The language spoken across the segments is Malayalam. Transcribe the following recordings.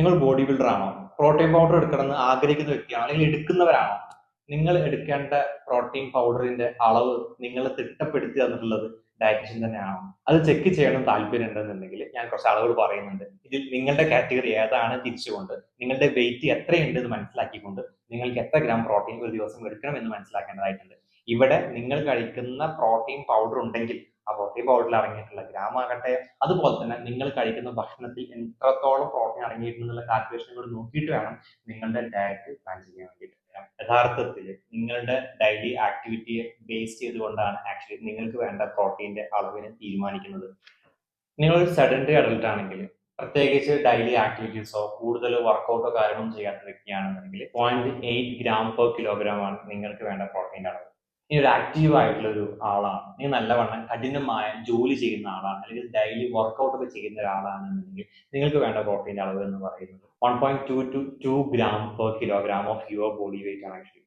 നിങ്ങൾ ബോഡി ബിൽഡർ ആണോ? പ്രോട്ടീൻ പൗഡർ എടുക്കണമെന്ന് ആഗ്രഹിക്കുന്ന വ്യക്തിയാണോ? അല്ലെങ്കിൽ എടുക്കുന്നവരാണോ? നിങ്ങൾ എടുക്കേണ്ട പ്രോട്ടീൻ പൗഡറിന്റെ അളവ് നിങ്ങൾ തിട്ടപ്പെടുത്തി തന്നിട്ടുള്ളത് ഡയറ്റീഷ്യൻ തന്നെയാണോ? അത് ചെക്ക് ചെയ്യണം താല്പര്യം ഉണ്ടെന്നുണ്ടെങ്കിൽ ഞാൻ കുറച്ച് അളവുകൾ പറയുന്നുണ്ട്. ഇതിൽ നിങ്ങളുടെ കാറ്റഗറി ഏതാണ് തിരിച്ചുകൊണ്ട് നിങ്ങളുടെ വെയിറ്റ് എത്രയുണ്ട് എന്ന് മനസ്സിലാക്കിക്കൊണ്ട് നിങ്ങൾക്ക് എത്ര ഗ്രാം പ്രോട്ടീൻ ഒരു ദിവസം എടുക്കണം എന്ന് മനസ്സിലാക്കേണ്ടതായിട്ടുണ്ട്. ഇവിടെ നിങ്ങൾ കഴിക്കുന്ന പ്രോട്ടീൻ പൗഡർ ഉണ്ടെങ്കിൽ ആ പ്രോട്ടീൻ പൗഡറിൽ അടങ്ങിയിട്ടുള്ള ഗ്രാം ആകട്ടെ അതുപോലെ തന്നെ നിങ്ങൾ കഴിക്കുന്ന ഭക്ഷണത്തിൽ എത്രത്തോളം പ്രോട്ടീൻ അടങ്ങിയിട്ടുണ്ടെന്നുള്ള കാൽക്കുലേഷനുകൾ നോക്കിയിട്ട് വേണം നിങ്ങളുടെ ഡയറ്റ് പ്ലാൻ ചെയ്യാൻ വേണ്ടിയിട്ട്. യഥാർത്ഥത്തിൽ നിങ്ങളുടെ ഡെയിലി ആക്ടിവിറ്റിയെ ബേസ് ചെയ്തുകൊണ്ടാണ് ആക്ച്വലി നിങ്ങൾക്ക് വേണ്ട പ്രോട്ടീന്റെ അളവിനെ തീരുമാനിക്കുന്നത്. നിങ്ങൾ ഒരു സെഡൻഡറി അഡൽട്ട് ആണെങ്കിൽ പ്രത്യേകിച്ച് ഡെയിലി ആക്ടിവിറ്റീസോ കൂടുതൽ വർക്കൗട്ടോ കാര്യങ്ങളൊന്നും ചെയ്യാത്ത വ്യക്തിയാണെന്നുണ്ടെങ്കിൽ point eight gram per kilogram ആണ് നിങ്ങൾക്ക് വേണ്ട പ്രോട്ടീന്റെ അളവ്. ഇനി ഒരു ആക്റ്റീവ് ആയിട്ടുള്ള ഒരു ആളാണ്. നീ നല്ലവണ്ണം കഠിനമായ ജോലി ചെയ്യുന്ന ആളാണ്. അല്ലെങ്കിൽ ഡെയിലി വർക്കൗട്ട് ഒക്കെ ചെയ്യുന്ന ഒരാളാണെന്നുണ്ടെങ്കിൽ നിങ്ങൾക്ക് വേണ്ട പ്രോട്ടീന്റെ അളവ് എന്ന് പറയുന്നത് one point two two two gram per kilogram of your body weight ആണ് ആക്ച്വലി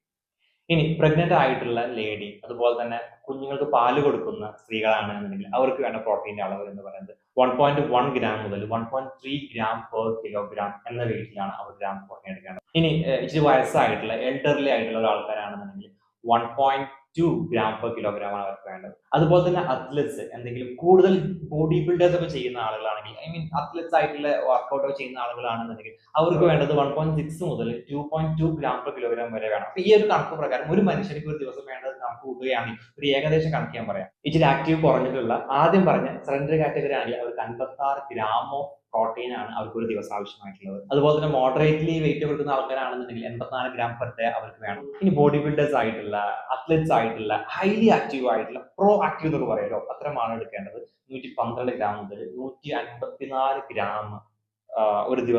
ഇനി പ്രഗ്നന്റ് ആയിട്ടുള്ള ലേഡി അതുപോലെ തന്നെ കുഞ്ഞുങ്ങൾക്ക് പാൽ കൊടുക്കുന്ന സ്ത്രീകളാണ് എന്നുണ്ടെങ്കിൽ അവർക്ക് വേണ്ട പ്രോട്ടീന്റെ അളവ് എന്ന് പറയുന്നത് വൺ പോയിന്റ് വൺ ഗ്രാം മുതൽ one point three gram per kilogram എന്ന വെയിറ്റിലാണ് അവർ ഗ്രാം പ്രോട്ടീൻ എടുക്കേണ്ടത്. ഇനി ഇച്ചിരി വയസ്സായിട്ടുള്ള എൽഡർലി ആയിട്ടുള്ള ഒരു ആൾക്കാരാണെന്നുണ്ടെങ്കിൽ one point two gram per kilogram ആണ് അവർക്ക് വേണ്ടത്. അതുപോലെ തന്നെ അത്ലറ്റ്സ് എന്തെങ്കിലും കൂടുതൽ ബോഡി ബിൽഡേഴ്സ് ഒക്കെ ചെയ്യുന്ന ആളുകളാണെങ്കിൽ ഐ മീൻ അത്ലറ്റ്സ് ആയിട്ടുള്ള വർക്കൗട്ട് ഒക്കെ ചെയ്യുന്ന ആളുകളാണെന്നുണ്ടെങ്കിൽ അവർക്ക് വേണ്ടത് വൺ പോയിന്റ് സിക്സ് മുതൽ two point two gram per kilogram വരെ വേണം. അപ്പൊ ഈ ഒരു കണക്ക് പ്രകാരം ഒരു മനുഷ്യർക്ക് ഒരു ദിവസം വേണ്ടത് കണക്ക് കൂട്ടുകയാണെങ്കിൽ ഒരു ഏകദേശം കണക്ക് ഞാൻ പറയാം. ഇച്ചിരി ആക്റ്റീവ് കുറഞ്ഞിട്ടുള്ള ആദ്യം പറഞ്ഞ സെലണ്ടർ കാറ്റഗറി ആണെങ്കിൽ അവർക്ക് അൻപത്തി ആറ് ഗ്രാം ഓഫ് പ്രോട്ടീൻ ആണ് അവർക്ക് ഒരു ദിവസം ആവശ്യമായിട്ടുള്ളത്. അതുപോലെ തന്നെ മോഡറേറ്റ്ലി വെയിറ്റ് കൊടുക്കുന്ന ആൾക്കാരാണെന്നുണ്ടെങ്കിൽ എൺപത്തിനാല് ഗ്രാം പെർ ഡേ അവർക്ക് വേണം. ഇനി ബോഡി ബിൽഡേഴ്സ് ആയിട്ടുള്ള അത്ലറ്റ്സ് ആയിട്ടുള്ള ഹൈലി ആക്റ്റീവ് ആയിട്ടുള്ള പ്രോ ആക്റ്റീവ് എന്നൊക്കെ പറയുമല്ലോ അത്രമാണ് എടുക്കേണ്ടത്. നൂറ്റി പന്ത്രണ്ട് ഗ്രാം മുതൽ നൂറ്റി അൻപത്തിനാല് ഗ്രാം ഒരു ദിവസം